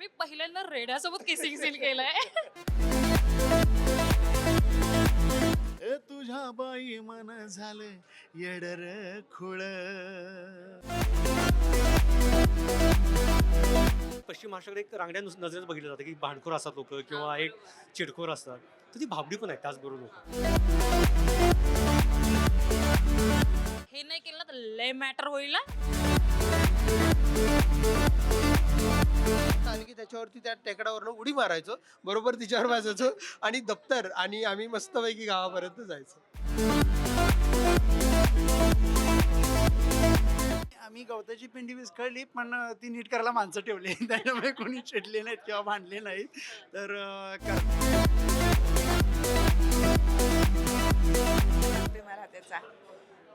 मी पहिल्यांदा रेड्यासोबत kissing scene केलंय. ए तुझ्या बाई मन झालं येडर खुळ. पश्चिम महाराष्ट्राकडे एक रांगड्या नुस- नजरेत बघितलं जातं की भांडखोर असतात लोक किंवा एक चिडखोर असतात. तर ती भाबडी पण आहेत त्याचबरोबर लोक. हे नाही केलं ना तर लय मॅटर होईल ना. आम्ही की त्याच्यावरती त्या टेकडावरनं उडी मारायचो बरोबर तिच्यावर वाजायचो आणि दप्तर आणि आम्ही मस्तपैकी गावापर्यंत जायचो. आम्ही गवताची पिंडी विस्कळली पण ती नीट करायला माणसं ठेवली. त्याच्यामुळे कोणी चिडले नाहीत किंवा भांडले नाहीत. तर त्याचा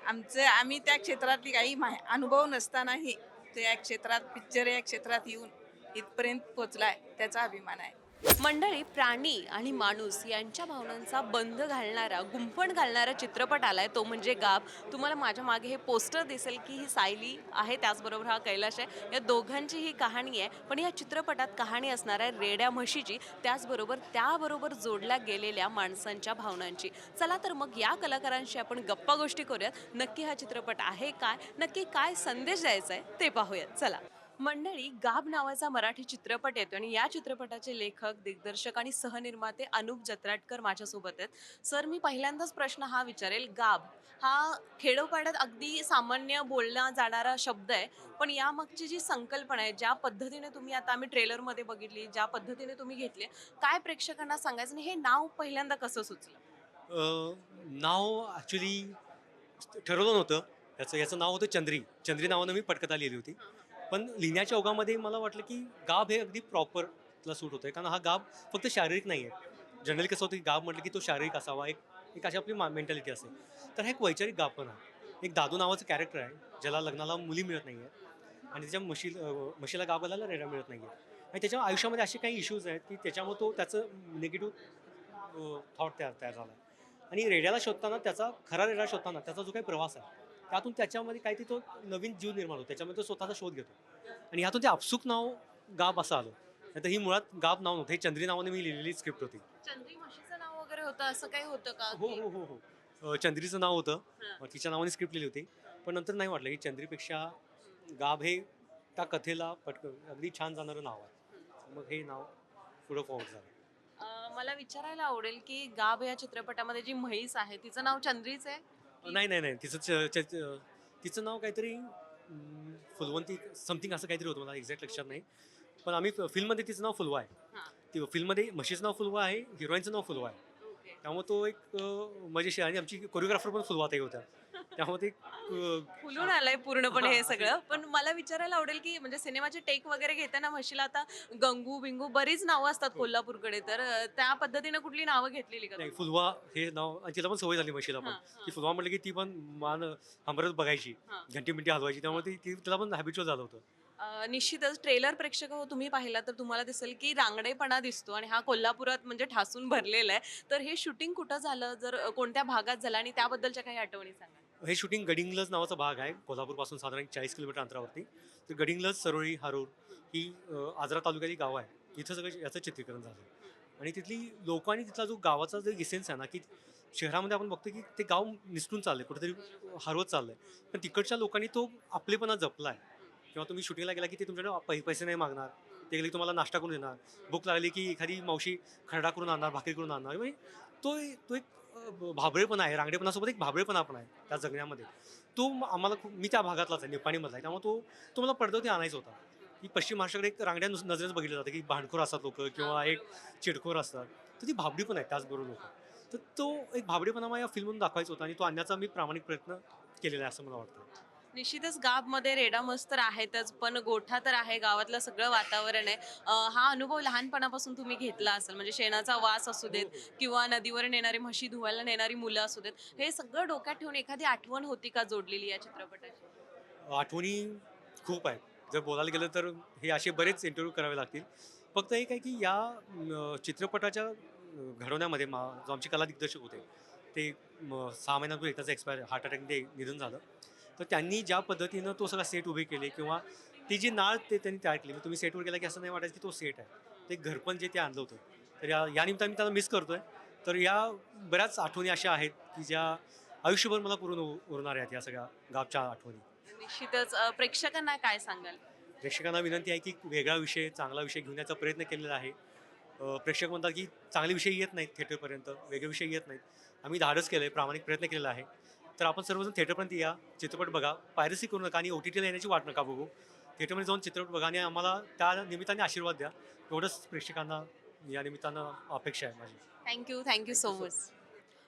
आमचं आम्ही त्या क्षेत्रातली काही अनुभव नसतानाही तो या क्षेत्रात पिक्चर या क्षेत्रात येऊन इथपर्यंत पोचलाय त्याचा अभिमान आहे. मंडळी प्राणी आणि माणूस यांच्या भावनांचा बंध घालणारा गुंफण घालणारा चित्रपट आलाय. तो म्हणजे गाब तुम्हाला माझ्या मागे हे पोस्टर दिसेल की ही सायली आहे त्याचबरोबर हा कैलाश आहे. या दोघांची ही कहाणी आहे पण या चित्रपटात कहाणी असणार आहे रेड्या म्हशीची. त्याचबरोबर त्याबरोबर जोडल्या गेलेल्या माणसांच्या भावनांची. चला तर मग या कलाकारांशी आपण गप्पा गोष्टी करूयात. नक्की हा चित्रपट आहे काय? नक्की काय संदेश द्यायचा आहे ते पाहूयात. चला. मंडळी गाब नावाचा मराठी चित्रपट येतो आणि या चित्रपटाचे लेखक दिग्दर्शक आणि सहनिर्माते अनुप जत्राटकर माझ्यासोबत आहेत. सर मी पहिल्यांदाच प्रश्न हा विचारेल. गाब हा खेडोपाड्यात अगदी सामान्य बोलला जाणारा शब्द आहे पण यामागची जी संकल्पना आहे ज्या पद्धतीने तुम्ही आता आम्ही ट्रेलरमध्ये बघितली ज्या पद्धतीने तुम्ही घेतले काय प्रेक्षकांना सांगायचं आणि हे नाव पहिल्यांदा कसं सुचलं? नाव ॲक्च्युली ठरवलं नव्हतं. याचं याचं नाव होतं चंद्री. चंद्री नावानं मी पटकथा लिहिली होती. पण लिहिण्याच्या ओघामध्ये मला वाटलं की गाब हे अगदी प्रॉपरला सूट होतं कारण हा गाब फक्त शारीरिक नाही आहे जनरली कसं होतं की गाब म्हटलं की तो शारीरिक असावा. एक एक अशी आपली मा मेंटॅलिटी असेल तर हा एक वैचारिक गाब पण आहे एक दादू नावाचं कॅरेक्टर आहे ज्याला लग्नाला मुली मिळत नाही आहेत आणि त्याच्या म्हशी म्हशीला गाब घालायला रेडा मिळत नाही आहे आणि त्याच्या आयुष्यामध्ये असे काही इश्यूज आहेत की त्याच्यामुळे तो त्याचं निगेटिव्ह थॉट तयार तयार झाला आहे आणि रेड्याला शोधताना त्याचा खरा रेडा शोधताना त्याचा जो काही प्रवास आहे त्यातून त्याच्यामध्ये काहीतरी तो नवीन जीव निर्माण होतो. त्याच्यामध्ये तो स्वतःचा शोध घेतो. आणि ह्यातून ते आपसुक नाव गाब असं आलं. नाही ही मुळात गाब नाव नव्हतं. हे चंद्री नावाने मी लिहिलेली स्क्रिप्ट होती. चंद्री म्हशीचं नाव वगैरे होतं असं काही होतं का? हो हो हो हो. अं, चंद्रीचं नाव होतं. तिच्या नावाने स्क्रिप्ट लिहिली होती. पण नंतर नाही वाटलं की चंद्रीपेक्षा गाब हे त्या कथेला पटकन अगदी छान जाणारं नाव आहे. मग हे नाव पुढं फॉर्म झालं. अं, मला विचारायला आवडेल की गाब या चित्रपटामध्ये जी म्हैस आहे तिचं नाव चंद्रीच आहे? नाही नाही नाही. तिचं च- च- च- तिचं नाव काहीतरी अं, फुलवंती समथिंग असं काहीतरी होतं. मला एक्झॅक्ट लक्षात नाही. पण आम्ही फिल्ममध्ये तिचं नाव फुलवा आहे. हां. ती फिल्ममध्ये म्हशीचं नाव फुलवा आहे हिरोईनचं नाव फुलवा आहे. त्यामुळे तो एक अं, मजेशीर आणि आमची कोरिओग्राफर पण फुलवा ताई होत्या. त्यामुळे ते अं, फुलून आलंय पूर्णपणे हे सगळं. पण मला विचारायला आवडेल की म्हणजे सिनेमाचे टेक वगैरे घेताना म्हशीला आता गंगू बिंगू बरीच नावं असतात हो. कोल्हापूरकडे. तर अं, त्या पद्धतीने कुठली नावं घेतलेली का नाही? फुलवा हे नाव आणि तिला पण सवय झाली म्हशीला पण. हां. की फुलवा म्हटलं की ती पण मान हमरत बघायची. हां. घंटी मिंटी हलवायची. त्यामुळे ती ती- तिला पण हॅबिच्युअल झालं होतं. अं, निश्चितच ट्रेलर प्रेक्षक हो तुम्ही पाहिला तर तुम्हाला दिसेल की रांगडेपणा दिसतो आणि हा कोल्हापुरात म्हणजे ठासून भरलेला आहे. तर हे शूटिंग कुठं झालं? जर अं, कोणत्या भागात झालं आणि त्याबद्दलच्या काही आठवणी सांगा. हे शूटिंग गडिंगलज नावाचा भाग आहे. कोल्हापूरपासून साधारण चाळीस किलोमीटर अंतरावरती. तर गडिंगलज सरोळी हारूर ही आजरा तालुक्यातली गावं आहे इथं सगळं याचं चित्रीकरण झालं. आणि तिथली लोक आणि तिथला जो गावाचा जो इसेन्स आहे ना की शहरामध्ये आपण बघतो की ते गाव निसटून चाललं आहे कुठेतरी हरवत चाललं आहे पण तिकडच्या लोकांनी तो आपलेपणा जपला आहे. किंवा तुम्ही शूटिंगला गेला की ते तुमच्याकडे पै पैसे नाही मागणार. ते गेले तुम्हाला नाश्ता करून देणार. भूक लागली की एखादी मावशी खरडा करून आणणार भाकरी करून आणणार. म्हणजे तो तो एक भाबळेपणा आहे रांगडेपणासोबत एक भाबळेपणा पण आहे त्या जगण्यामध्ये. तो आम्हाला खूप मी त्या भागातलाच आहे निपाणीमधला आहे. त्यामुळे तो तो मला पडद्यावरती आणायचा होता. की पश्चिम महाराष्ट्राकडे एक रांगड्या नजरेत बघितलं जातं की भांडखोर असतात लोक किंवा एक चिडखोर असतात. तर ती भाबडी पण आहे त्याचबरोबर लोक. तर तो एक भाबडेपणा मला या फिल्ममधून दाखवायचा होता आणि तो आणण्याचा मी प्रामाणिक प्रयत्न केलेला आहे असं मला वाटतं. निश्चितच गावमध्ये रेडा मस्त तर आहेतच पण गोठा तर आहे गावातलं सगळं वातावरण आहे. अं, हा अनुभव लहानपणापासून तुम्ही घेतला असेल म्हणजे शेणाचा वास असू देत किंवा नदीवर नेणारी म्हशी धुवायला नेणारी मुलं असू देत हे सगळं डोक्यात ठेवून एखादी आठवण होती का जोडलेली या चित्रपटाची? आठवणी खूप आहेत. जर बोलायला गेलं तर हे असे बरेच इंटरव्ह्यू करावे लागतील. फक्त एक आहे की या अं, चित्रपटाच्या अं, घडवण्यामध्ये मा जो आमचे कला दिग्दर्शक होते ते म, सहा महिन्यापूर्वी त्याचं एक्सपायर हार्ट अटॅकने निधन झालं. तर त्यांनी ज्या पद्धतीनं तो सगळा सेट उभे केले किंवा ती जी नाळ ते त्यांनी तयार केली तुम्ही सेटवर गेला की असं नाही वाटायचं की तो सेट आहे. ते घरपण जे ते आणलं होतं. तर या या निमित्ताने मी त्याला मिस करतोय. तर या बऱ्याच आठवणी अशा आहेत की ज्या आयुष्यभर मला पूर्ण उरणार आहेत या सगळ्या गावच्या आठवणी. निश्चितच. प्रेक्षकांना काय सांगाल? प्रेक्षकांना विनंती आहे की वेगळा विषय चांगला विषय घेऊन याचा प्रयत्न केलेला आहे. प्रेक्षक म्हणतात की चांगले विषय येत नाहीत थिएटरपर्यंत वेगळे विषय येत नाहीत. आम्ही धाडस केलं आहे प्रामाणिक प्रयत्न केलेला आहे. तर आपण सर्वजण थिएटरपर्यंत या. चित्रपट बघा. पायरसी करू नका आणि ओ टी टीला येण्याची वाट नका बघू. थिएटरमध्ये जाऊन चित्रपट बघा आणि आम्हाला त्या निमित्ताने आशीर्वाद द्या. एवढंच प्रेक्षकांना या निमित्तानं अपेक्षा आहे माझी. थँक्यू थँक्यू सो मच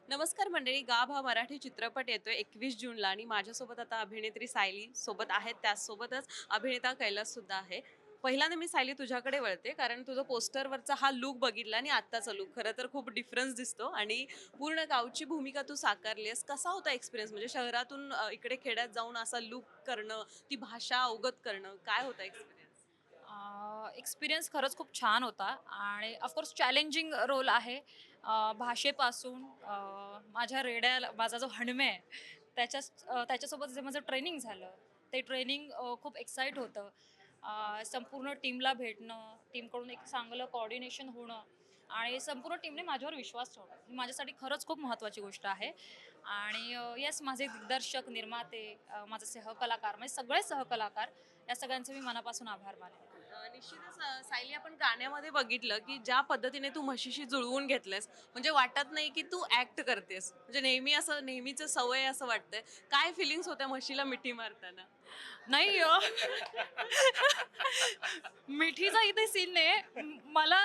नमस्कार मंडळी. गाभ हा मराठी चित्रपट येतोय एकवीस जूनला आणि माझ्यासोबत आता अभिनेत्री सायली सोबत आहेत. त्याचसोबतच अभिनेता कैलास सुद्धा आहे. पहिल्यांदा मी सायली तुझ्याकडे वळते कारण तुझं पोस्टरवरचा हा लुक बघितला आणि आत्ताचा लुक. खरं तर खूप डिफरन्स दिसतो आणि पूर्ण गावची भूमिका तू साकारली आहेस कसा होता एक्सपिरियन्स म्हणजे शहरातून इकडे खेड्यात जाऊन असा लुक करणं ती भाषा अवगत करणं काय होतं एक्सपिरियन्स एक्सपिरियन्स खरंच खूप छान होता आणि ऑफकोर्स चॅलेंजिंग रोल आहे. भाषेपासून माझ्या रेड्या माझा जो हणमे आहे त्याच्या त्याच्यासोबत जे माझं ट्रेनिंग झालं ते ट्रेनिंग खूप एक्साईट होतं. संपूर्ण टीमला भेटणं टीमकडून एक चांगलं कॉर्डिनेशन होणं आणि संपूर्ण टीमने माझ्यावर विश्वास ठेवणं ही माझ्यासाठी खरंच खूप महत्त्वाची गोष्ट आहे. आणि येस माझे दिग्दर्शक निर्माते माझे सहकलाकार म्हणजे सगळे सहकलाकार या सगळ्यांचे मी मनापासून आभार मानते. निश्चितच सायली आपण गाण्यामध्ये बघितलं की ज्या पद्धतीने तू म्हशीशी जुळवून घेतलंस म्हणजे वाटत नाही की तू ऍक्ट करतेस. म्हणजे नेहमी असं नेहमीच सवय असं वाटतंय. काय फिलिंग्स होत्या म्हशीला मिठी मारताना? नाही मिठीचा इथे सीन नाही मला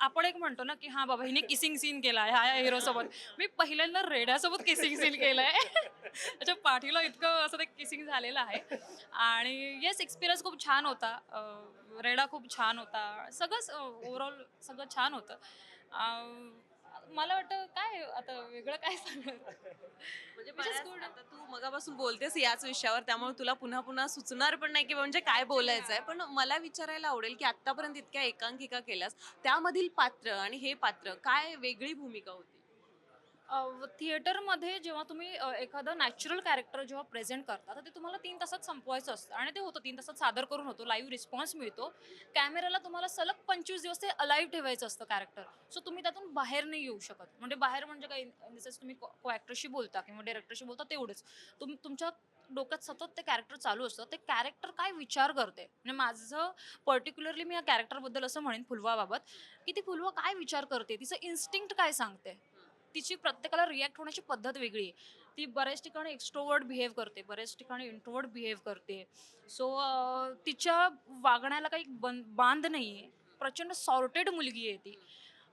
आपण एक म्हणतो ना की हा बाबा हिने किसिंग सीन केला आहे ह्या हिरो सोबत मी पहिल्यांदा रेड्यासोबत किसिंग सीन केलाय. त्याच्या पाठीला इतकं असं ते किसिंग झालेलं आहे. आणि येस एक्सपिरियन्स खूप छान होता. रेडा खूप छान होता. सगळंच ओव्हरऑल सगळं छान होतं. अ, मला वाटतं काय आता वेगळं काय सांगणार म्हणजे बऱ्याच-. आता तू मगापासून बोलतेस याच विषयावर त्यामुळे तुला पुन्हा पुन्हा सुचणार पण नाही की म्हणजे काय बोलायचं आहे पण मला विचारायला आवडेल की आतापर्यंत इतक्या एकांकिका केल्यास त्यामधील पात्र आणि हे पात्र काय वेगळी भूमिका होती? थिएटरमध्ये जेव्हा तुम्ही एखादं नॅचरल कॅरेक्टर जेव्हा प्रेझेंट करता तर ते तुम्हाला तीन तासात संपवायचं असतं. आणि ते होतं तीन तासात सादर करून होतो लाईव्ह रिस्पॉन्स मिळतो. कॅमेराला तुम्हाला सलग पंचवीस दिवस ते अलाईव्ह ठेवायचं असतं कॅरेक्टर सो तुम्ही त्यातून बाहेर नाही येऊ शकत. म्हणजे बाहेर म्हणजे काय जसं तुम्ही को ॲक्टरशी बोलता किंवा डिरेक्टरशी बोलता तेवढंच. तुम तुमच्या डोक्यात सतत ते कॅरेक्टर चालू असतं. ते कॅरेक्टर काय विचार करते? म्हणजे माझं पर्टिक्युलरली मी या कॅरेक्टरबद्दल असं म्हणेन फुलवाबाबत की ती फुलवा काय विचार करते? तिचं इन्स्टिंक्ट काय सांगते? तिची प्रत्येकाला रिॲक्ट होण्याची पद्धत वेगळी आहे. ती बऱ्याच ठिकाणी एक्स्ट्रोवर्ड बिहेव करते बऱ्याच ठिकाणी इंट्रोवर्ड बिहेव करते. सो तिच्या वागण्याला काही बन बांध नाही आहे प्रचंड सॉर्टेड मुलगी आहे ती.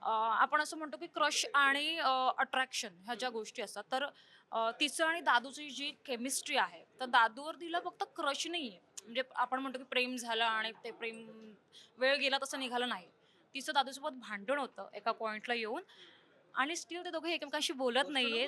आपण असं म्हणतो की क्रश आणि अट्रॅक्शन ह्या ज्या गोष्टी असतात. तर तिचं आणि दादूची जी केमिस्ट्री आहे तर दादूवर तिला फक्त क्रश नाही आहे म्हणजे आपण म्हणतो की प्रेम झालं आणि ते प्रेम वेळ गेला तसं निघालं नाही. तिचं दादूसोबत भांडण होतं एका पॉइंटला येऊन. आणि स्टील ते दोघे एकमेकांशी बोलत नाहीये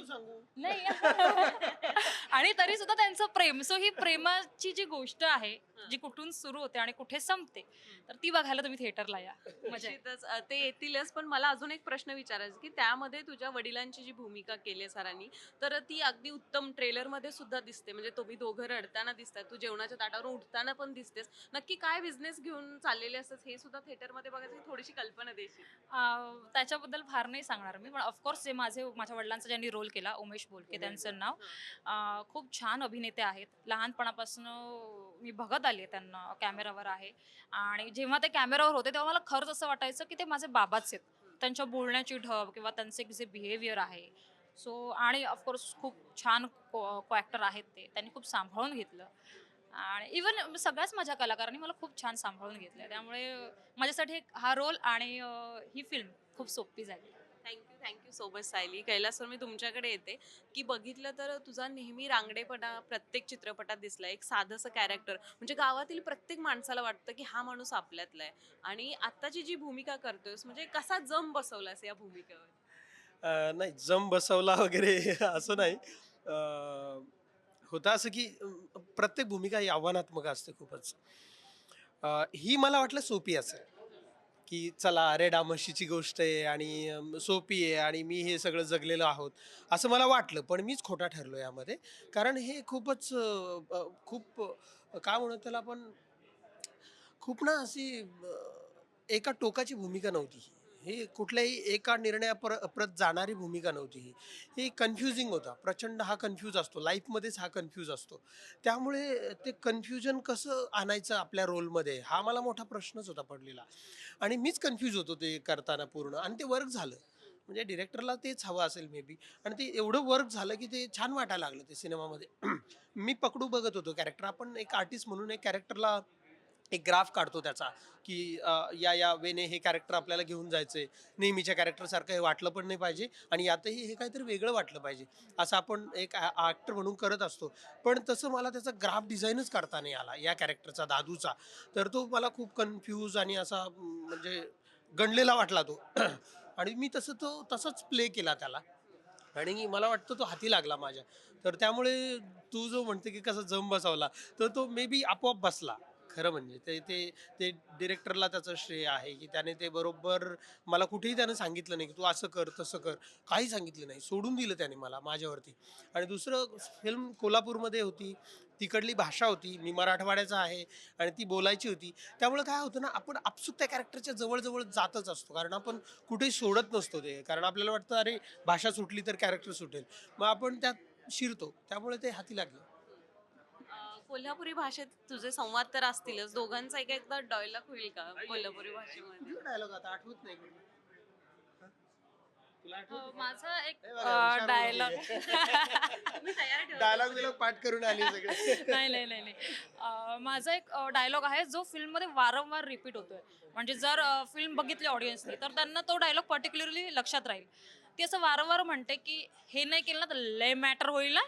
नाही. आणि तरी सुद्धा त्यांचं प्रेम सो ही प्रेमाची जी गोष्ट आहे जी कुठून सुरू होते आणि कुठे संपते तर ती बघायला तुम्ही थिएटरला या. निश्चितच अ, ते येतीलच पण मला अजून एक प्रश्न विचारायचा की त्यामध्ये तुझ्या वडिलांची जी भूमिका केली आहे सरांनी तर ती अगदी उत्तम ट्रेलरमध्ये सुद्धा दिसते म्हणजे तुम्ही दोघं रडताना दिसताय तू जेवणाच्या ताटावरून उठताना पण दिसतेस. नक्की काय बिझनेस घेऊन चाललेले असतात हे सुद्धा थिएटरमध्ये बघायची थोडीशी कल्पना देशील. त्याच्याबद्दल फार नाही सांगणार मी पण ऑफकोर्स जे माझे माझ्या वडिलांचा ज्यांनी रोल केला उमेश बोलके त्यांचं नाव खूप छान अभिनेते आहेत. लहानपणापासून मी बघत आले त्यांना कॅमेरावर आहे. आणि जेव्हा ते कॅमेरावर होते तेव्हा मला खरंच असं वाटायचं की ते माझे बाबाच आहेत. त्यांच्या बोलण्याची ढब किंवा त्यांचे जे बिहेवियर आहे. सो आणि ऑफकोर्स खूप छान को ॲक्टर आहेत ते. त्यांनी खूप सांभाळून घेतलं. आणि इवन सगळ्याच माझ्या कलाकारांनी मला खूप छान सांभाळून घेतलं त्यामुळे माझ्यासाठी एक हा रोल आणि ही फिल्म खूप सोपी झाली. Thank you thank you so much Sayali. Kailas sir मी तुमच्याकडे येते. की बघितलं तर तुझा नेहमी रांगडेपणा प्रत्येक चित्रपटात दिसला एक साधंसं कॅरेक्टर म्हणजे गावातील प्रत्येक माणसाला वाटतं की हा माणूस आपल्यातला आहे. आणि आत्ताची जी भूमिका करतोयस म्हणजे कसा जम बसवलास या भूमिकेवर? नाही जम बसवला वगैरे असं नाही. होतं असं की प्रत्येक भूमिका ही आव्हानात्मक असते खूपच. ही मला वाटलं सोपी असेल. की चला रेडा म्हशीची गोष्ट आहे आणि सोपी आहे आणि मी हे सगळं जगलेलो आहोत असं मला वाटलं पण मीच खोटा ठरलो यामध्ये कारण हे खूपच खूप काय म्हणू त्याला आपण खूप ना अशी एका टोकाची भूमिका नव्हती ही. ही कुठल्याही एका निर्णयाप्रत जाणारी भूमिका नव्हती ही. ही कन्फ्युजिंग होता. प्रचंड हा कन्फ्यूज असतो. लाईफमध्येच हा कन्फ्यूज असतो. त्यामुळे ते कन्फ्युजन कसं आणायचं आपल्या रोलमध्ये हा मला मोठा प्रश्नच होता पडलेला. आणि मीच कन्फ्यूज होतो ते करताना पूर्ण. आणि ते वर्क झालं. म्हणजे डिरेक्टरला तेच हवं असेल मे बी आणि ते एवढं वर्क झालं की ते छान वाटायला लागलं ते सिनेमामध्ये. मी पकडू बघत होतो कॅरेक्टर आपण एक आर्टिस्ट म्हणून एक कॅरेक्टरला एक ग्राफ काढतो त्याचा की या या वेने हे कॅरेक्टर आपल्याला घेऊन जायचंय. नेहमीच्या कॅरेक्टरसारखं हे वाटलं पण नाही पाहिजे आणि यातही हे काहीतरी वेगळं वाटलं पाहिजे. असं आपण एक ॲक्टर म्हणून करत असतो. पण तसं मला त्याचा ग्राफ डिझाईनच काढता नाही आला या कॅरेक्टरचा दादूचा. तर तो मला खूप कन्फ्यूज आणि असा अं, म्हणजे गणलेला वाटला तो. आणि मी तसं तो तसंच प्ले केला त्याला. आणि मला वाटतं तो हाती लागला माझ्या. तर त्यामुळे तू जो म्हणते की कसा जम बसवला तर तो मे बी आपोआप बसला. खरं म्हणजे ते ते ते डिरेक्टरला त्याचं श्रेय आहे की त्याने ते बरोबर मला कुठेही त्यानं सांगितलं नाही की तू असं कर तसं कर. काही सांगितलं नाही. सोडून दिलं त्याने मला माझ्यावरती. आणि दुसरं फिल्म कोल्हापूरमध्ये होती. तिकडली भाषा होती. मी मराठवाड्याचा आहे आणि ती बोलायची होती. त्यामुळे काय होतं ना आपण आपसुक त्या कॅरेक्टरच्या जवळजवळ जातच असतो. कारण आपण कुठेही सोडत नसतो ते. कारण आपल्याला वाटतं अरे भाषा सुटली तर कॅरेक्टर सुटेल. मग आपण त्यात शिरतो. त्यामुळे ते हाती लागलं. कोल्हापुरी भाषेत तुझे संवाद तर असतीलच. दोघांचा एक एकदा डायलॉग होईल का कोल्हापुरी भाषेमध्ये? डायलॉग आता? आठवत नाही अ, माझा एक डायलॉग मी तयार ठेवते. डायलॉग बिलॉग पाठ करून आली सगळे. नाही नाही नाही नाही. अ, माझा एक डायलॉग आहे जो फिल्ममध्ये वारंवार रिपीट होतोय. म्हणजे जर फिल्म बघितली ऑडियन्सने तर त्यांना तो डायलॉग पर्टिक्युलरली लक्षात राहील. ती असं वारंवार म्हणते की हे नाही केलं ना तर लय मॅटर होईल ना.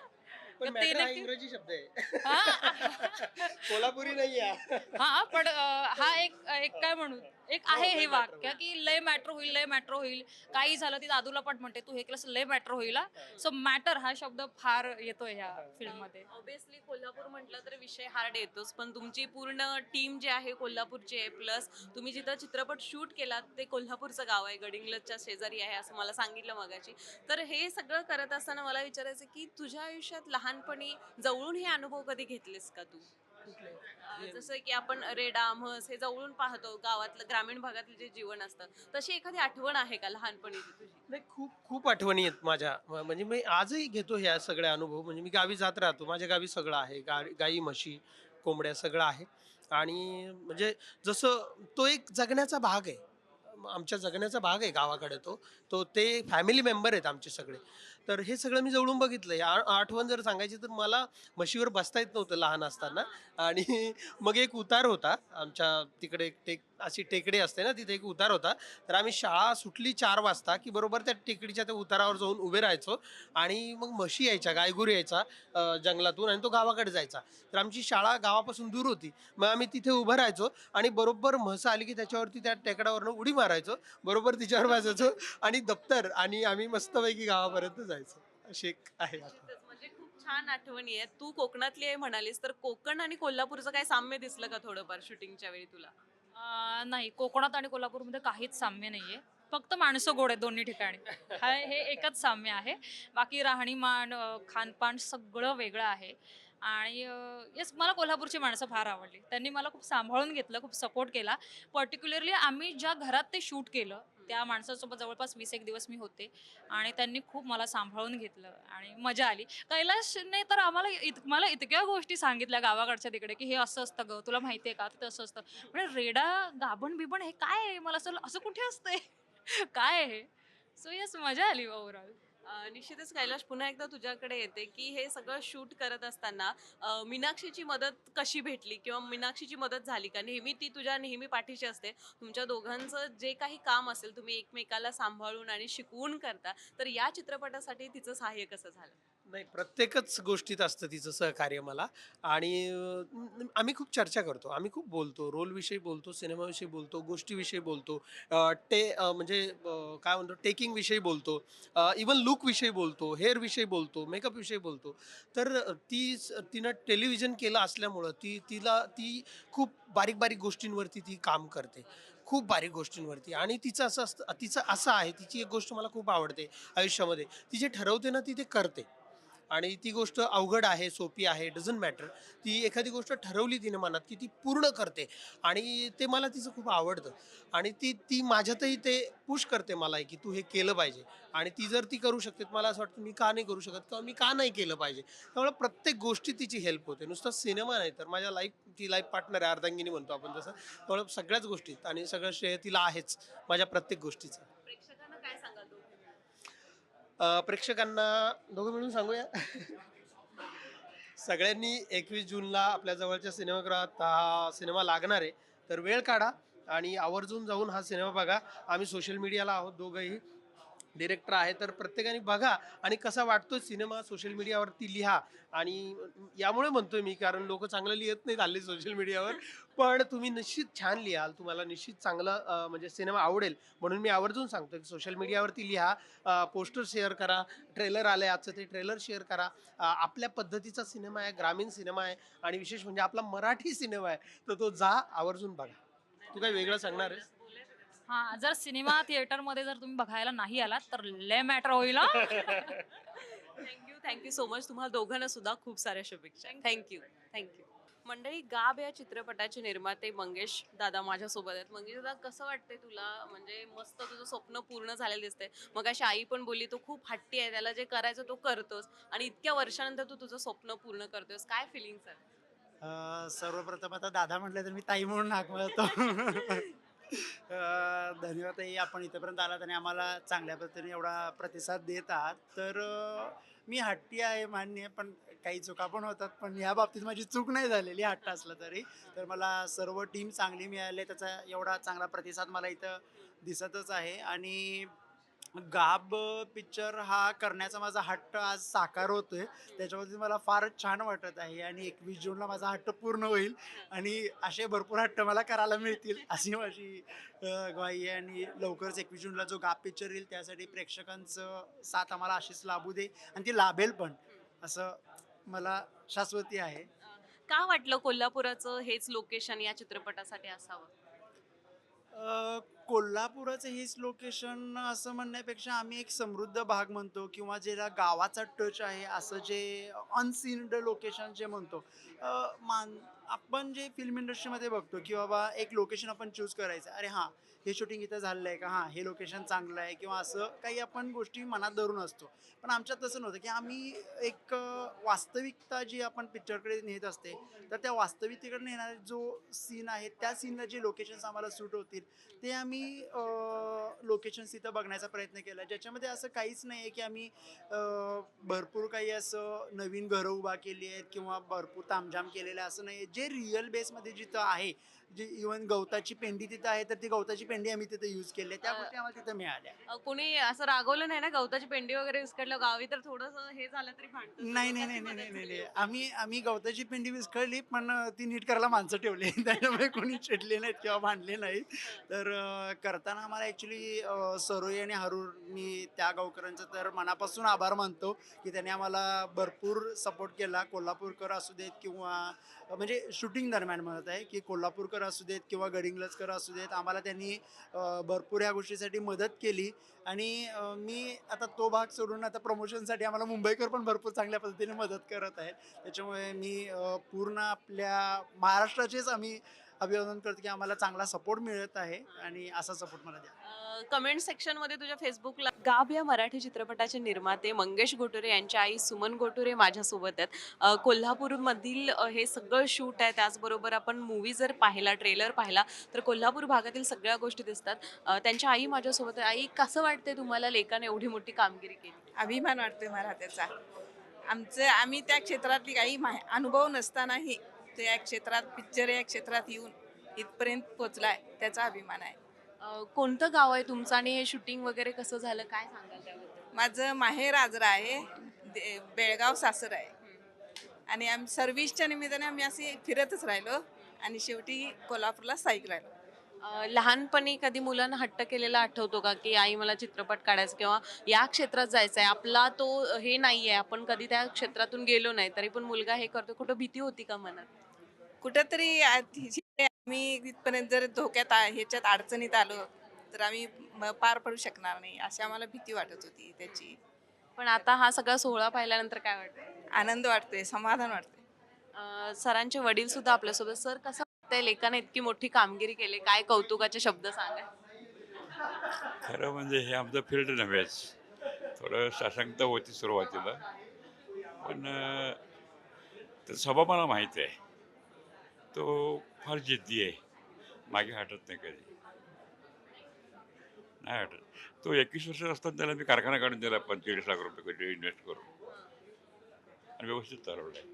पण तर ते matter हा नक्की- इंग्रजी शब्द आहे. हा. कोल्हापुरी नाही आहे हा पण अ, हा एक एक काय म्हणू? एक आहे हे वाक्य की लय मॅटर होईल लय मॅटर होईल. काही झालं ती दादूला पण म्हणते तू हे केलंस लय मॅटर होईल सो मॅटर हा शब्द फार येतोय ह्या फिल्ममध्ये ऑब्विसली कोल्हापूर म्हटलं तर विषय हार्ड येतोच पण तुमची पूर्ण टीम जी आहे कोल्हापूरची आहे प्लस तुम्ही जिथं चित्रपट शूट केलात ते कोल्हापूरचं गाव आहे गडिंग्लजच्या शेजारी आहे असं मला सांगितलं मगाची तर हे सगळं करत असताना मला विचारायचं की तुझ्या आयुष्यात लहानपणी जवळून हे अनुभव कधी घेतलेस का तू? जसं की आपण रेडा म्हस हे जवळून पाहतो गावातलं ग्रामीण भागातले जे जीवन असतं तशी एखादी आठवण आहे का लहानपणी तुझी? नाही खूप खूप आठवणी आहेत माझ्या. म- म्हणजे मी आजही घेतो ह्या सगळ्या अनुभव. म्हणजे मी गावी जात राहतो. माझ्या गावी सगळं आहे. गा गाई म्हशी कोंबड्या सगळं आहे. आणि म्हणजे जसं तो एक जगण्याचा भाग आहे. आमच्या जगण्याचा भाग आहे गावाकडे तो. तो ते फॅमिली मेंबर आहेत आमचे सगळे. तर हे सगळं मी जवळून बघितलं. आठवण जर सांगायची तर मला म्हशीवर बसता येत नव्हतं लहान असताना. आणि मग एक उतार होता. आमच्या तिकडे एक टेक अशी टेकडी असते ना तिथे एक उतार होता. तर आम्ही शाळा सुटली चार वाजता की बरोबर त्या टेकडीच्या त्या उतारावर जाऊन उभे राहायचो. आणि मग म्हशी यायच्या गायगुरू यायचा जंगलातून आणि तो गावाकडे जायचा. तर आमची शाळा गावापासून दूर होती. मग आम्ही तिथे उभं राहायचो आणि बरोबर म्हस आली की त्याच्यावरती त्या टेकडावरनं उडी मारायचो. बरोबर तिच्यावर वाजायचो आणि दप्तर आणि आम्ही मस्तपैकी गावापर्यंत जायचो. अशी एक आहे म्हणजे खूप छान आठवणी आहेत. तू कोकणातली आहे म्हणालीस तर कोकण आणि कोल्हापूरचं काय साम्य दिसलं का थोडंफार शूटिंगच्या वेळी तुला? अ, नाही. कोकणात आणि कोल्हापूरमध्ये काहीच साम्य नाहीये. फक्त माणसं गोड आहेत दोन्ही ठिकाणी. हा हे एकच साम्य आहे. बाकी राहणीमान अ, खानपान सगळं वेगळं आहे. आणि येस मला कोल्हापूरची माणसं फार आवडली. त्यांनी मला खूप सांभाळून घेतलं खूप सपोर्ट केला. पर्टिक्युलरली आम्ही ज्या घरात ते शूट केलं त्या माणसासोबत जवळपास वीस एक दिवस मी होते आणि त्यांनी खूप मला सांभाळून घेतलं आणि मजा आली. कैलाशने तर आम्हाला इत मला इतक्या गोष्टी सांगितल्या गावाकडच्या तिकडे की हे असं असतं ग तुला माहिती आहे का? ते असं असतं. म्हणजे रेडा गाभण बिबण हे काय आहे? मला असं असं कुठे असतंय? काय आहे सो येस मजा आली ओव्हरऑल निश्चितच कैलाश पुन्हा एकदा तुझ्याकडे येते की हे सगळं शूट करत असताना मीनाक्षीची मदत कशी भेटली किंवा मीनाक्षीची मदत झाली का? नेहमी ती तुझ्या नेहमी पाठीशी असते. तुमच्या दोघांचं जे काही काम असेल तुम्ही एकमेकाला सांभाळून आणि शिकवून करता तर या चित्रपटासाठी तिचं सहाय्य कसं झालं? नाही प्रत्येकच गोष्टीत असतं तिचं सहकार्य मला. आणि अं, आम्ही खूप चर्चा करतो. आम्ही खूप बोलतो. रोलविषयी बोलतो सिनेमाविषयी बोलतो गोष्टीविषयी बोलतो. अं, अं, म्हणजे अं, काय म्हणतो टेकिंगविषयी बोलतो. इवन लुकविषयी बोलतो हेअरविषयी बोलतो मेकअपविषयी बोलतो. तर अं, ती तिनं टेलिव्हिजन केलं असल्यामुळं ती तिला ती खूप बारीक बारीक गोष्टींवरती ती काम करते. खूप बारीक गोष्टींवरती. आणि तिचं असं असतं तिचं असं आहे तिची एक गोष्ट मला खूप आवडते आयुष्यामध्ये. ती जे ठरवते ना ती ते करते. आणि ती गोष्ट अवघड आहे सोपी आहे डझंट मॅटर ती एखादी गोष्ट ठरवली तिने मनात की ती पूर्ण करते. आणि ते मला तिचं खूप आवडतं. आणि ती ती माझ्यातही ते पुश करते मला की तू हे केलं पाहिजे. आणि ती जर ती करू शकते मला असं वाटतं मी का नाही करू शकत किंवा मी का नाही केलं पाहिजे. त्यामुळे प्रत्येक गोष्टी तिची हेल्प होते. नुसतं सिनेमा नाही तर माझ्या लाईफ ती लाईफ पार्टनर आहे अर्धांगिनी म्हणतो आपण तसं. त्यामुळे सगळ्याच गोष्टीत आणि सगळं श्रेय तिला आहेच माझ्या प्रत्येक गोष्टीचं प्रेक्षकांना काय सांगाल दोघं? अ, प्रेक्षकांना दोघं मिळून सांगूया. सगळ्यांनी एकवीस जूनला आपल्या जवळच्या सिनेमागृहात हा सिनेमा लागणार आहे. तर वेळ काढा आणि आवर्जून जाऊन हा सिनेमा बघा. आम्ही सोशल मीडियाला आहोत दोघंही. डिरेक्टर आहे. तर प्रत्येकाने बघा आणि कसा वाटतो सिनेमा सोशल मीडियावरती लिहा. आणि यामुळे म्हणतोय मी कारण लोक चांगलं लिहित नाहीत हल्ली सोशल मीडियावर पण तुम्ही निश्चित छान लिहाल. तुम्हाला निश्चित चांगलं म्हणजे सिनेमा आवडेल. म्हणून मी आवर्जून सांगतो की सोशल मीडियावरती लिहा. पोस्टर शेअर करा. ट्रेलर आलं आहे आजचं ते ट्रेलर शेअर करा. आपल्या पद्धतीचा सिनेमा आहे ग्रामीण सिनेमा आहे. आणि विशेष म्हणजे आपला मराठी सिनेमा आहे. तर तो जा आवर्जून बघा. तू काही वेगळं सांगणार आहेस? हा जर सिनेमा थिएटरमध्ये जर तुम्ही बघायला नाही आलात तर ले मॅटर होईल. थँक्यू थँक्यू सो मच तुम्हाला दोघांना सुद्धा खूप साऱ्या शुभेच्छा. थँक्यू थँक्यू मंडळी गाब या चित्रपटाचे निर्माते मंगेश दादा माझ्यासोबत आहेत. मंगेश दादा कसं वाटतंय तुला? म्हणजे मस्त तुझं स्वप्न पूर्ण झालेलं दिसतंय. मग अशी आई पण बोलली तो खूप हट्टी आहे त्याला जे करायचं तो करतोस आणि इतक्या वर्षानंतर तू तुझं स्वप्न पूर्ण करतोस काय फिलिंग्स आहे अं, सर्वप्रथम आता दादा म्हटलं तर मी ताई म्हणून हाक मारतो. धन्यवाद ताई आपण इथंपर्यंत आलात आणि आम्हाला चांगल्या पद्धतीने एवढा प्रतिसाद देत आहात. तर मी हट्टी आहे मान्य पण काही चुका पण होतात. पण या बाबतीत माझी चूक नाही झालेली हट्ट असलं तरी. तर मला सर्व टीम चांगली मिळाली. त्याचा एवढा चांगला प्रतिसाद मला इथं दिसतच आहे. आणि गाब पिक्चर हा करण्याचा माझा हट्ट आज साकार होतोय. त्याच्यामध्ये मला फारच छान वाटत आहे आणि एकवीस जूनला माझा हट्ट पूर्ण होईल आणि असे भरपूर हट्ट मला करायला मिळतील अशी माझी ग्वाही आहे. आणि लवकरच एकवीस जूनला जो गाब पिक्चर येईल त्यासाठी प्रेक्षकांचं साथ आम्हाला अशीच लाभू दे आणि ती लाभेल पण असं मला शाश्वती आहे. का वाटलं कोल्हापुराचं हेच लोकेशन या चित्रपटासाठी असावं? कोल्हापुराचं हेच लोकेशन असं म्हणण्यापेक्षा आम्ही एक समृद्ध भाग म्हणतो किंवा ज्याला गावाचा टच आहे असं जे अनसिन्ड लोकेशन जे म्हणतो. मान आपण जे फिल्म इंडस्ट्रीमध्ये बघतो की बाबा एक लोकेशन आपण चूज करायचं. अरे हां हे शूटिंग इथं झालेलं आहे का? हां हे लोकेशन चांगलं आहे किंवा असं काही आपण गोष्टी मनात धरून असतो. पण आमच्यात तसं नव्हतं की आम्ही एक वास्तविकता जी आपण पिक्चरकडे नेत असते तर त्या वास्तविकतेकडे नेणारा जो सीन आहे त्या सीनला जे लोकेशन्स आम्हाला सूट होतील ते आम्ही लोकेशन्स तिथं बघण्याचा प्रयत्न केला. ज्याच्यामध्ये असं काहीच नाही आहे की आम्ही भरपूर काही असं नवीन घरं उभा केली आहेत किंवा भरपूर तामझाम केलेलं असं नाही आहे जे रिअल बेसमध्ये जिथं आहे जी इवन गवताची पेंडी तिथं आहे तर ती गवताची पेंडी आम्ही तिथं यूज केली आहे त्या गोष्टी आम्हाला तिथं मिळाल्या अ, कोणी असं रागवलं नाही ना गवताची पेंडी वगैरे विस्कडलं गावी तर थोडस हे झालं तरी भांडतं. नाही नाही नाही नाही नाही नाही नाही. आम्ही आम्ही गवताची पेंडी विस्कळली पण अं, ती नीट करायला माणसं ठेवली त्याच्यामुळे कोणी चिडले नाहीत किंवा भांडले नाहीत तर अं, करताना आम्हाला ॲक्च्युली सरोई आणि हरूर मी त्या गावकऱ्यांचं तर मनापासून आभार मानतो की त्यांनी आम्हाला भरपूर सपोर्ट केला कोल्हापूरकर असू देत किंवा अं, म्हणजे शूटिंग दरम्यान म्हणत आहे की कोल्हापूरकर असू देत किंवा गडिंग्लजकर असू देत आम्हाला त्यांनी भरपूर या गोष्टीसाठी मदत केली. आणि मी आता तो भाग सोडून आता प्रमोशनसाठी आम्हाला मुंबईकर पण भरपूर चांगल्या पद्धतीने मदत करत आहेत. त्याच्यामुळे मी पूर्ण आपल्या महाराष्ट्राचेच आम्ही अभिवादन करतो की आम्हाला चांगला सपोर्ट मिळत आहे आणि असा सपोर्ट मला द्या. कमेंट सेक्शनमध्ये तुझ्या फेसबुकला गाब या मराठी चित्रपटाचे निर्माते मंगेश घोटुरे यांच्या आई सुमन घोटुरे माझ्यासोबत आहेत. कोल्हापूरमधील हे सगळं शूट आहे. त्याचबरोबर आपण मूवी जर पाहिला ट्रेलर पाहिला तर कोल्हापूर भागातील सगळ्या गोष्टी दिसतात. त्यांच्या आई माझ्यासोबत आहे. आई कसं वाटते तुम्हाला लेखाने एवढी मोठी कामगिरी केली? अभिमान वाटतोय मला त्याचा. आमचं आम्ही त्या क्षेत्रातली काही माहि अनुभव नसतानाही तो या क्षेत्रात पिक्चर या क्षेत्रात येऊन इथपर्यंत पोचलाय. त्याचा अभिमान आहे. अ, कोणतं गाव आहे तुमचं आणि हे शूटिंग वगैरे कसं झालं? काय सांगाल त्याबद्दल? माझं माहेर आजरा आहे. दे- बेळगाव सासर आहे. आणि आम्ही सर्व्हिसच्या निमित्ताने आम्ही असे फिरतच राहिलो आणि शेवटी कोल्हापूरला स्थायिक राहिलो. अ, लहानपणी कधी मुलांना हट्ट केलेला आठवतो का की आई मला चित्रपट काढायचा किंवा या क्षेत्रात जायचं आहे आपला तो हे नाही आहे आपण कधी त्या क्षेत्रातून गेलो नाही तरी पण मुलगा हे करतो कुठं भीती होती का मनात? कुठंतरी आम्ही इथपर्यंत जर धोक्यात आ- ह्याच्यात अडचणीत आलो तर आम्ही म- पार पडू शकणार नाही अशी आम्हाला भीती वाटत होती त्याची. पण आता हा सगळा सोहळा पाहिल्यानंतर काय वाटतं? आनंद वाटतोय समाधान वाटतंय. सरांचे वडील सुद्धा आपल्यासोबत सर कसं वाटतंय लेखाने इतकी मोठी कामगिरी केली? काय कौतुकाचे शब्द सांगा खरं म्हणजे हे आमचं फील्ड नव्हेच. थोडं साशंकता होती सुरुवातीला. पण स्वभाव मला माहीत आहे. तो फार जिद्दी आहे. मागे हटत नाही कधी. नाही हटत. तो एकवीस वर्ष असताना त्याला मी कारखाना काढून दिला पंचेचाळीस लाख रुपये कधी इन्व्हेस्ट करून. आणि व्यवस्थित चालवलं आहे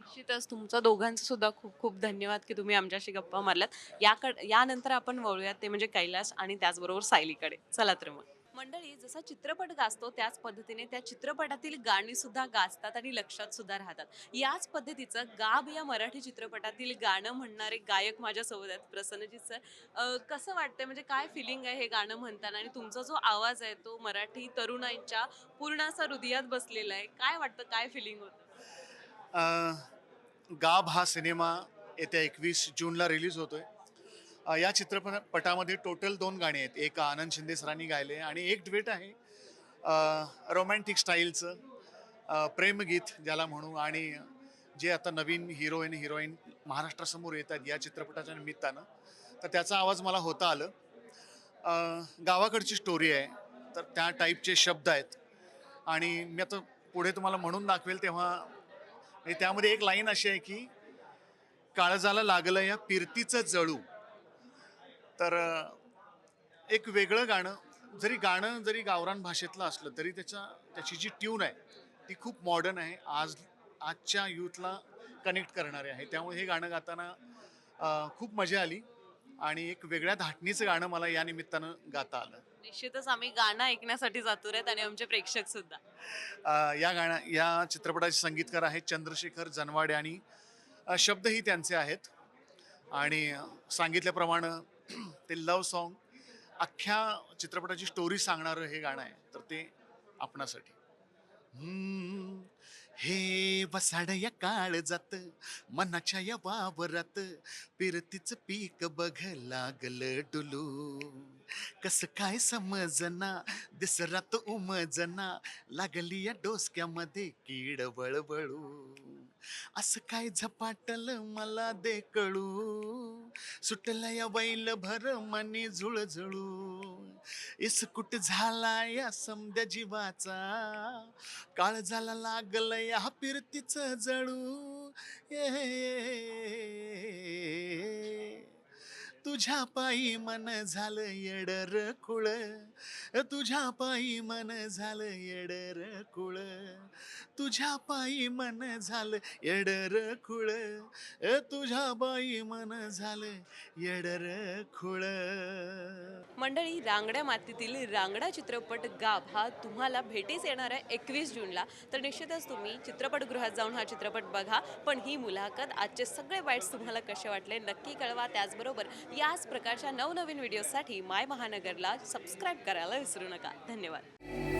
निश्चितच तुमचा दोघांचं सुद्धा खूप खूप धन्यवाद की तुम्ही आमच्याशी गप्पा मारल्यात याकड यानंतर आपण वळूयात ते म्हणजे कैलास आणि त्याचबरोबर सायलीकडे. चला तर मग. मंडळी जसा चित्रपट गाजतो त्याच पद्धतीने त्या चित्रपटातील गाणी सुद्धा गाजतात आणि लक्षात सुद्धा राहतात. याच पद्धतीचं गाब या मराठी चित्रपटातील गाणं म्हणणारे गायक माझ्यासोबत आहेत प्रसन्नजीत सर. कसं वाटतंय? म्हणजे काय फिलिंग आहे हे गाणं म्हणताना? आणि तुमचा जो आवाज आहे तो मराठी तरुणांच्या पूर्ण असा हृदयात बसलेला आहे. काय वाटतं? काय फिलिंग होतं? गाब हा सिनेमा येत्या एकवीस जूनला रिलीज होतोय. या चित्रपटामध्ये टोटल दोन गाणी आहेत. एक आनंद शिंदे सरांनी गायले आणि एक ड्वेट आहे रोमॅन्टिक स्टाईलचं प्रेमगीत ज्याला म्हणू आणि जे आता नवीन हिरोईन हिरोईन महाराष्ट्रासमोर येत आहेत या चित्रपटाच्या निमित्तानं. तर त्याचा आवाज मला होता आलं. गावाकडची स्टोरी आहे तर त्या टाईपचे शब्द आहेत. आणि मी आता पुढे तुम्हाला म्हणून दाखवेल तेव्हा म्हणजे त्यामध्ये एक लाईन अशी आहे की काळजाला लागलं या पिरतीचं जळू. तर एक वेगळं गाणं जरी गाणं जरी गावरान भाषेतलं असलं तरी त्याच्या त्याची जी ट्यून आहे ती खूप मॉडर्न आहे. आज आजच्या यूथला कनेक्ट करणारे आहे. त्यामुळे हे गाणं गाताना खूप मजा आली आणि एक वेगळ्या धाटणीचं गाणं मला या निमित्तानं गाता आलं. निश्चितच आम्ही गाणं ऐकण्यासाठी जातो आहेत आणि आमचे प्रेक्षक सुद्धा. या गाण्या या चित्रपटाचे संगीतकार आहेत चंद्रशेखर जनवाडे आणि शब्दही त्यांचे आहेत. आणि सांगितल्याप्रमाणे ते लव्ह सॉन्ग अख्ख्या चित्रपटाची स्टोरी सांगणारं हे गाणं आहे. तर ते आपणासाठी. हम्म, हे वसाड या काळ जात मनाच्या या वावरात पिरतीच पीक बघ लागलं डुलू. कस काय समजना दिसरात उमजना लागली या डोसक्यामध्ये कीड वळवळू. असं काय झपाटल मला दे कळू? सुटलं या बैल भर मनी झुळझुळू. इस्कुट झाला या समद्या जीवाचा? काळ झाला लागल या फिरतीच जळू. तुझ्या पायी मन झालं येडर कुळ. तुझ्या पायी मन झालं येडर कुळ. तुझ्या पायी मन झालं येडर कुळ. तुझ्या बाई मन झालं येडर खुळ मंडळी रांगड्या मातीतील रांगडा चित्रपट गाभ हा तुम्हाला भेटीस येणार आहे एकवीस जूनला. तर निश्चितच तुम्ही चित्रपटगृहात जाऊन हा चित्रपट बघा. पण ही मुलाखत आजचे सगळे वाईट्स तुम्हाला कसे वाटले नक्की कळवा. त्याचबरोबर या याच प्रकारच्या नवनवीन व्हिडिओसाठी माय महानगरला सबस्क्राईब करायला विसरू नका. धन्यवाद.